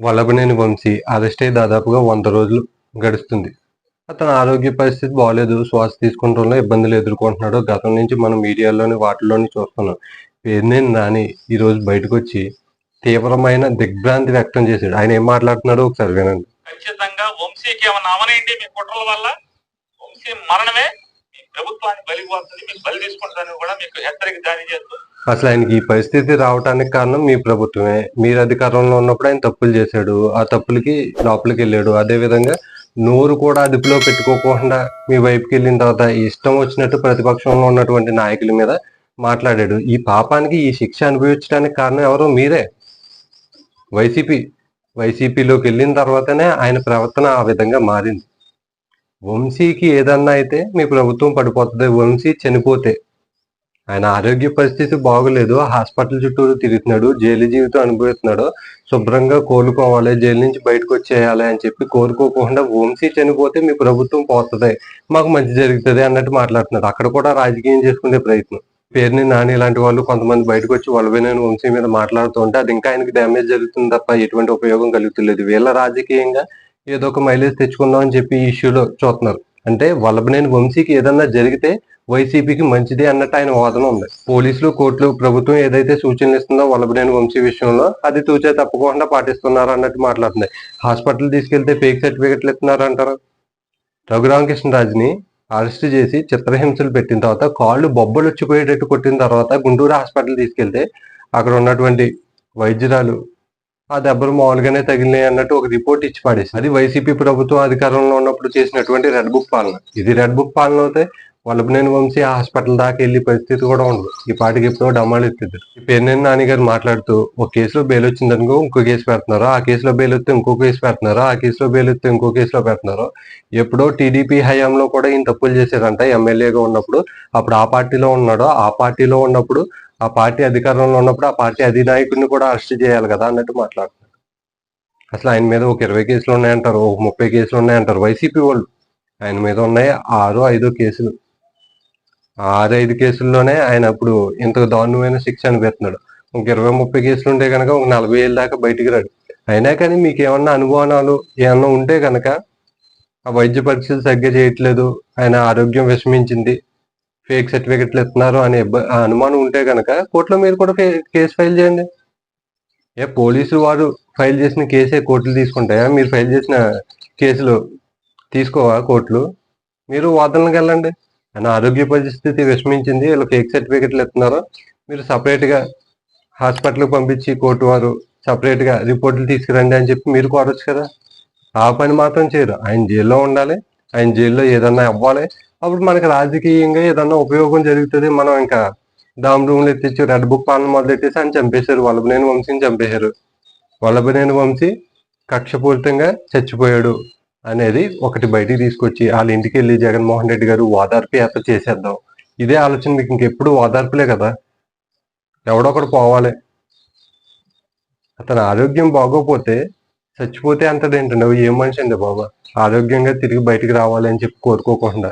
Vallabhaneni Vamsi arrest అయి దాదాపుగా వంద రోజులు గడుస్తుంది. అతని ఆరోగ్య పరిస్థితి బాగాలేదు శ్వాస తీసుకుంటంలో ఇబ్బందులు ఎదుర్కొంటున్నాడు గతం నుంచి మనం మీడియాలోని వాటిల్లోని చూస్తున్నాం. పేరునేని నాని. ఈ రోజు బయటకు వచ్చి తీవ్రమైన దిగ్భ్రాంతి వ్యక్తం చేశాడు. ఆయన ఏం మాట్లాడుతున్నాడో ఒకసారి వినండి. ఖచ్చితంగా వంశీకి ఏమన్నా అవనండి మీ కుట్రల వల్ల? వంశీ మరణమే మీ ప్రభుత్వాన్ని బలి పోతుంది మీకు బలి తీసుకుంటారని కూడా మీకు హెచ్చరిక జారీ చేస్తుంది అసలు ఆయనకి ఈ పరిస్థితి రావడానికి కారణం మీ ప్రభుత్వమే. మీరు అధికారంలో ఉన్నప్పుడు ఆయన తప్పులు చేశాడు. ఆ తప్పులకి లోపలికి వెళ్ళాడు. అదే విధంగా నోరు కూడా అదుపులో పెట్టుకోకుండా మీ వైపుకి వెళ్ళిన తర్వాత ఇష్టం వచ్చినట్టు ప్రతిపక్షంలో ఉన్నటువంటి నాయకుల మీద మాట్లాడాడు. ఈ పాపానికి ఈ శిక్ష అనుభవించడానికి కారణం ఎవరో మీరే. వైసీపీ వైసీపీలోకి వెళ్ళిన తర్వాతనే ఆయన ప్రవర్తన ఆ విధంగా మారింది. వంశీకి ఏదన్నా అయితే మీ ప్రభుత్వం పడిపోతుంది. వంశీ చనిపోతే ఆయన ఆరోగ్య పరిస్థితి బాగోలేదు. హాస్పిటల్ చుట్టూరు తిరుగుతున్నాడు. జైలు జీవితం అనుభవిస్తున్నాడు. శుభ్రంగా కోలుకోవాలి. జైలు నుంచి బయటకు వచ్చేయాలి అని చెప్పి కోరుకోకుండా వంశీ చనిపోతే మీ ప్రభుత్వం పోతుంది. మాకు మంచి జరుగుతుంది అన్నట్టు మాట్లాడుతున్నాడు. అక్కడ కూడా రాజకీయం చేసుకునే ప్రయత్నం. పేరుని నాని ఇలాంటి వాళ్ళు కొంతమంది బయటకు వచ్చి వలవేనని వంశీ మీద మాట్లాడుతూ ఉంటే అది ఇంకా ఆయనకి డ్యామేజ్ జరుగుతుంది తప్ప ఎటువంటి ఉపయోగం కలుగుతులేదు. వీళ్ళ రాజకీయంగా ఏదో ఒక మైలేజ్ తెచ్చుకుందాం అని చెప్పి ఈ ఇష్యూలో చూస్తున్నారు. అంటే వల్లభనేని వంశీకి ఏదన్నా జరిగితే వైసీపీకి మంచిది అన్నట్టు ఆయన వాదన ఉంది. పోలీసులు కోర్టులు ప్రభుత్వం ఏదైతే సూచనలు ఇస్తుందో వల్లభనేని వంశీ విషయంలో అది తూచే తప్పకుండా పాటిస్తున్నారు అన్నట్టు మాట్లాడుతుంది హాస్పిటల్ తీసుకెళ్తే ఫేక్ సర్టిఫికెట్లు ఇస్తున్నారు అంటారు. రఘురామకృష్ణరాజుని అరెస్ట్ చేసి చిత్రహింసలు పెట్టిన తర్వాత కాళ్ళు బొబ్బలు వచ్చిపోయేటట్టు కొట్టిన తర్వాత గుంటూరు హాస్పిటల్ తీసుకెళ్తే అక్కడ ఉన్నటువంటి వైద్యురాలు ఆ దెబ్బలు మామూలుగానే తగిలినాయి అన్నట్టు ఒక రిపోర్ట్ ఇచ్చి పడేసి అది వైసీపీ ప్రభుత్వం అధికారంలో ఉన్నప్పుడు చేసినటువంటి రెడ్ బుక్ పాలన. ఇది రెడ్ బుక్ పాలన అయితే వల్లభనేని వంశీ హాస్పిటల్ దాకా వెళ్ళే పరిస్థితి కూడా ఉండదు. ఈ పాటికి ఎప్పుడో డమ్మాలు ఎత్తిద్దరు ఈ పేరునేని నాని గారు మాట్లాడుతూ ఒక కేసులో బెయిల్ వచ్చిందనుకో ఇంకో కేసు పెడుతున్నారు? ఆ కేసులో బెయిల్ వస్తే ఇంకో కేసు పెడుతున్నారు? ఆ కేసులో బెయిల్ వస్తే ఇంకో కేసులో పెడుతున్నారు? ఎప్పుడో టీడీపీ హయాంలో కూడా ఈయన తప్పులు చేశారంట. ఎమ్మెల్యేగా ఉన్నప్పుడు అప్పుడు ఆ పార్టీలో ఉన్నాడు. ఆ పార్టీలో ఉన్నప్పుడు ఆ పార్టీ అధికారంలో ఉన్నప్పుడు ఆ పార్టీ అధినాయకుడిని కూడా అరెస్ట్ చేయాలి కదా అన్నట్టు మాట్లాడుతున్నారు. అసలు ఆయన మీద ఒక ఇరవై కేసులు ఉన్నాయంటారు ఒక ముప్పై కేసులు ఉన్నాయంటారు వైసీపీ వాళ్ళు. ఆయన మీద ఉన్నాయి ఆరు ఐదు కేసులు. ఆరు ఐదు కేసుల్లోనే ఆయన ఇప్పుడు ఇంత దారుణమైన శిక్ష అనిపిస్తున్నాడు ఒక ఇరవై ముప్పై కేసులు ఉంటే కనుక ఒక నలభై ఏళ్ళ దాకా బయటికి రాడు. అయినా కానీ మీకు ఏమన్నా అనుమానాలు ఏమన్నా ఉంటే కనుక ఆ వైద్య పరీక్షలు సరిగ్గా చేయట్లేదు ఆయన ఆరోగ్యం విషమించింది ఫేక్ సర్టిఫికెట్లు ఇస్తున్నారు అనే అనుమానం ఉంటే కనుక కోర్టులో మీరు కూడా కేసు ఫైల్ చేయండి. ఏ పోలీసులు వారు ఫైల్ చేసిన కేసే కోర్టులు తీసుకుంటాయా? మీరు ఫైల్ చేసిన కేసులు తీసుకోవా కోర్టులు? మీరు వాదనలకు వెళ్ళండి. ఆయన ఆరోగ్య పరిస్థితి విషమించింది. వీళ్ళు ఫేక్ సర్టిఫికెట్లు ఇస్తున్నారు? మీరు సపరేట్గా హాస్పిటల్కి పంపించి కోర్టు వారు సపరేట్గా రిపోర్టులు తీసుకురండి అని చెప్పి మీరు కోరొచ్చు కదా. ఆ పని మాత్రం చేయరు. ఆయన జైల్లో ఉండాలి. ఆయన జైల్లో ఏదన్నా అవ్వాలి. అప్పుడు మనకి రాజకీయంగా ఏదన్నా ఉపయోగం జరుగుతుంది మనం ఇంకా దామ్ రూమ్లు ఎత్తిచ్చి రెడ్ బుక్ పాలన మొదలెట్టేసి ఆయన చంపేశారు. వల్లభనేని వంశీని చంపేశారు. వల్లభనేని వంశీ కక్షపూరితంగా చచ్చిపోయాడు అనేది ఒకటి బయటికి తీసుకొచ్చి వాళ్ళ ఇంటికి వెళ్ళి జగన్మోహన్ రెడ్డి గారు ఓదార్పు యాత్ర చేసేద్దాం. ఇదే ఆలోచన మీకు ఇంకెప్పుడు ఓదార్పులే కదా. ఎవడో పోవాలి. అతని ఆరోగ్యం బాగోపోతే చచ్చిపోతే అంతదేంటండి అవి ఏం మనిషి అండి బాబా? ఆరోగ్యంగా తిరిగి బయటికి రావాలి అని చెప్పి కోరుకోకుండా.